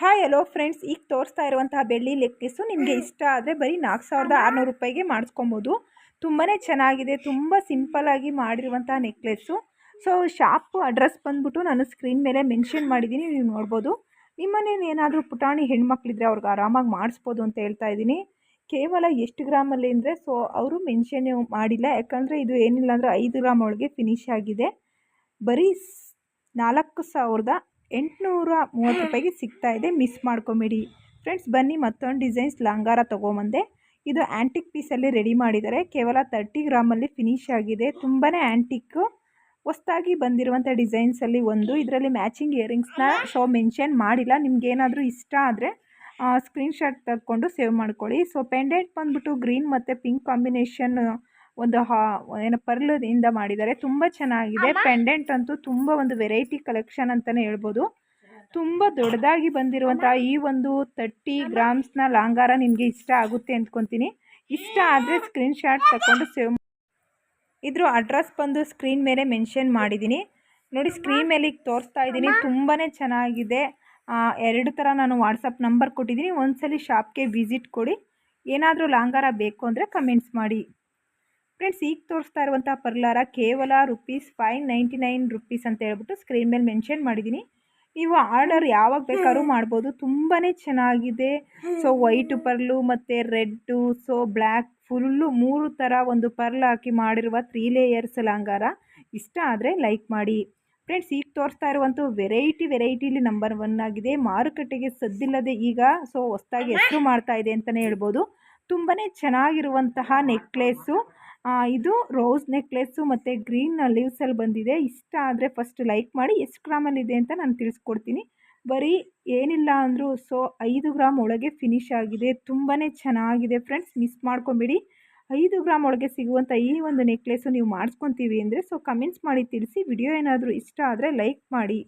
Hi hello friends ಈಗ ತೋರಿಸ್ತಾ ಇರುವಂತಹ ಬೆಳ್ಳಿ ಲೆಕ್ಕೆಸು ನಿಮಗೆ ಇಷ್ಟ ಆದರೆ ಬರೀ ನಾಲ್ಕು ಸಾವಿರದ ಆರುನೂರು ರೂಪಾಯಿಗೆ ಮಾಡಿಸ್ಕೊಬೋದು. ತುಂಬಾ ಚೆನ್ನಾಗಿದೆ. ತುಂಬ ಸಿಂಪಲ್ಲಾಗಿ ಮಾಡಿರುವಂತಹ ನೆಕ್ಲೆಸ್ಸು ಸೊ ಶಾಪ್ ಅಡ್ರೆಸ್ ಬಂದ್ಬಿಟ್ಟು ನಾನು ಸ್ಕ್ರೀನ್ ಮೇಲೆ ಮೆನ್ಷನ್ ಮಾಡಿದ್ದೀನಿ. ನೀವು ನೋಡ್ಬೋದು. ನಿಮ್ಮನೇನು ಏನಾದರೂ ಪುಟಾಣಿ ಹೆಣ್ಮಕ್ಳಿದ್ರೆ ಅವ್ರಿಗೆ ಆರಾಮಾಗಿ ಮಾಡಿಸ್ಬೋದು ಅಂತ ಹೇಳ್ತಾ ಇದ್ದೀನಿ. ಕೇವಲ ಎಷ್ಟು ಗ್ರಾಮಲ್ಲಿ ಅಂದರೆ ಸೊ ಅವರು ಮೆನ್ಷನ್ ಮಾಡಿಲ್ಲ. ಯಾಕಂದರೆ ಇದು ಏನಿಲ್ಲ ಅಂದರೆ ಐದು ಗ್ರಾಮ್ ಒಳಗೆ ಫಿನಿಶ್ ಆಗಿದೆ. ಬರೀ ನಾಲ್ಕು ಸಾವಿರದ ಎಂಟುನೂರ ಮೂವತ್ತು ರೂಪಾಯಿಗೆ ಸಿಗ್ತಾ ಇದೆ. ಮಿಸ್ ಮಾಡ್ಕೊಬೇಡಿ. ಫ್ರೆಂಡ್ಸ್, ಬನ್ನಿ ಮತ್ತೊಂದು ಡಿಸೈನ್ಸ್ ಲಂಗಾರ ತೊಗೊಂಬಂದೆ. ಇದು ಆ್ಯಂಟಿಕ್ ಪೀಸಲ್ಲಿ ರೆಡಿ ಮಾಡಿದ್ದಾರೆ. ಕೇವಲ ತರ್ಟಿ ಗ್ರಾಮಲ್ಲಿ ಫಿನಿಶ್ ಆಗಿದೆ. ತುಂಬಾ ಆ್ಯಂಟಿಕ್ಕು ಹೊಸ್ದಾಗಿ ಬಂದಿರುವಂಥ ಡಿಸೈನ್ಸಲ್ಲಿ ಒಂದು. ಇದರಲ್ಲಿ ಮ್ಯಾಚಿಂಗ್ ಇಯರಿಂಗ್ಸ್ನ ಶೋ ಮೆನ್ಷನ್ ಮಾಡಿಲ್ಲ. ನಿಮ್ಗೇನಾದರೂ ಇಷ್ಟ ಆದರೆ ಸ್ಕ್ರೀನ್ಶಾಟ್ ತಗೊಂಡು ಸೇವ್ ಮಾಡ್ಕೊಳ್ಳಿ. ಸೊ ಪೆಂಡೆಂಟ್ ಬಂದುಬಿಟ್ಟು ಗ್ರೀನ್ ಮತ್ತು ಪಿಂಕ್ ಕಾಂಬಿನೇಷನ್ ಒಂದು ಹಾ ಏನು ಪರ್ಲದಿಂದ ಮಾಡಿದ್ದಾರೆ. ತುಂಬ ಚೆನ್ನಾಗಿದೆ. ಪೆಂಡೆಂಟ್ ಅಂತೂ ತುಂಬ ಒಂದು ವೆರೈಟಿ ಕಲೆಕ್ಷನ್ ಅಂತಲೇ ಹೇಳ್ಬೋದು. ತುಂಬ ದೊಡ್ಡದಾಗಿ ಬಂದಿರುವಂತಹ ಈ ಒಂದು ತರ್ಟಿ ಗ್ರಾಮ್ಸ್ನ ಲಾಂಗಾರ ನಿಮಗೆ ಇಷ್ಟ ಆಗುತ್ತೆ ಅಂದ್ಕೊತೀನಿ. ಇಷ್ಟ ಆದರೆ ಸ್ಕ್ರೀನ್ಶಾಟ್ ತಗೊಂಡು ಸೇವ್ ಇದ್ರ ಅಡ್ರೆಸ್ ಬಂದು ಸ್ಕ್ರೀನ್ ಮೇಲೆ ಮೆನ್ಷನ್ ಮಾಡಿದ್ದೀನಿ. ನೋಡಿ ಸ್ಕ್ರೀನ್ ಮೇಲೆ ಈಗ ತೋರಿಸ್ತಾ ಇದ್ದೀನಿ. ತುಂಬಾ ಚೆನ್ನಾಗಿದೆ. ಎರಡು ಥರ ನಾನು ವಾಟ್ಸಪ್ ನಂಬರ್ ಕೊಟ್ಟಿದ್ದೀನಿ. ಒಂದ್ಸಲಿ ಶಾಪ್ಗೆ ವಿಸಿಟ್ ಕೊಡಿ. ಏನಾದರೂ ಲಾಂಗಾರ ಬೇಕು ಅಂದರೆ ಕಮೆಂಟ್ಸ್ ಮಾಡಿ. ಫ್ರೆಂಡ್ಸ್ ಈಗ ತೋರಿಸ್ತಾ ಇರುವಂಥ ಪರ್ಲಾರ ಕೇವಲ rupees five ninety nine rupees ಅಂತ ಹೇಳ್ಬಿಟ್ಟು ಸ್ಕ್ರೀನ್ ಮೇಲೆ ಮೆನ್ಷನ್ ಮಾಡಿದ್ದೀನಿ. ನೀವು ಆರ್ಡರ್ ಯಾವಾಗ ಬೇಕಾದ್ರೂ ಮಾಡ್ಬೋದು. ತುಂಬಾ ಚೆನ್ನಾಗಿದೆ. ಸೊ ವೈಟ್ ಪರ್ಲು ಮತ್ತು ರೆಡ್ಡು ಸೊ ಬ್ಲ್ಯಾಕ್ ಫುಲ್ಲು ಮೂರು ಥರ ಒಂದು ಪರ್ಲ್ ಹಾಕಿ ಮಾಡಿರುವ ತ್ರೀ ಲೇಯರ್ಸ್ ಲಂಗಾರ ಇಷ್ಟ ಆದರೆ ಲೈಕ್ ಮಾಡಿ. ಫ್ರೆಂಡ್ಸ್ ಈಗ ತೋರಿಸ್ತಾ ಇರುವಂಥ ವೆರೈಟಿ ವೆರೈಟಿಲಿ ನಂಬರ್ ಒನ್ ಆಗಿದೆ. ಮಾರುಕಟ್ಟೆಗೆ ಸದ್ದಿಲ್ಲದೆ ಈಗ ಸೊ ಹೊಸ್ದಾಗಿ ಹೆಸರು ಮಾಡ್ತಾ ಇದೆ ಅಂತಲೇ ಹೇಳ್ಬೋದು. ತುಂಬಾ ಚೆನ್ನಾಗಿರುವಂತಹ ನೆಕ್ಲೆಸ್ಸು ಇದು ರೋಸ್ ನೆಕ್ಲೆಸ್ಸು ಮತ್ತು ಗ್ರೀನ್ ಲೀವ್ಸಲ್ಲಿ ಬಂದಿದೆ. ಇಷ್ಟ ಆದರೆ ಫಸ್ಟ್ ಲೈಕ್ ಮಾಡಿ ಎಷ್ಟು ಗ್ರಾಮಲ್ಲಿದೆ ಅಂತ ನಾನು ತಿಳಿಸ್ಕೊಡ್ತೀನಿ. ಬರೀ ಏನಿಲ್ಲ ಅಂದರೂ ಸೊ ಐದು ಗ್ರಾಮ್ ಒಳಗೆ ಫಿನಿಶ್ ಆಗಿದೆ. ತುಂಬಾ ಚೆನ್ನಾಗಿದೆ ಫ್ರೆಂಡ್ಸ್ ಮಿಸ್ ಮಾಡ್ಕೊಂಬಿಡಿ. ಐದು ಗ್ರಾಮ್ ಒಳಗೆ ಸಿಗುವಂಥ ಈ ಒಂದು ನೆಕ್ಲೆಸ್ಸು ನೀವು ಮಾಡಿಸ್ಕೊತೀವಿ ಅಂದರೆ ಸೊ ಕಮೆಂಟ್ಸ್ ಮಾಡಿ ತಿಳಿಸಿ. ವಿಡಿಯೋ ಏನಾದರೂ ಇಷ್ಟ ಆದರೆ ಲೈಕ್ ಮಾಡಿ.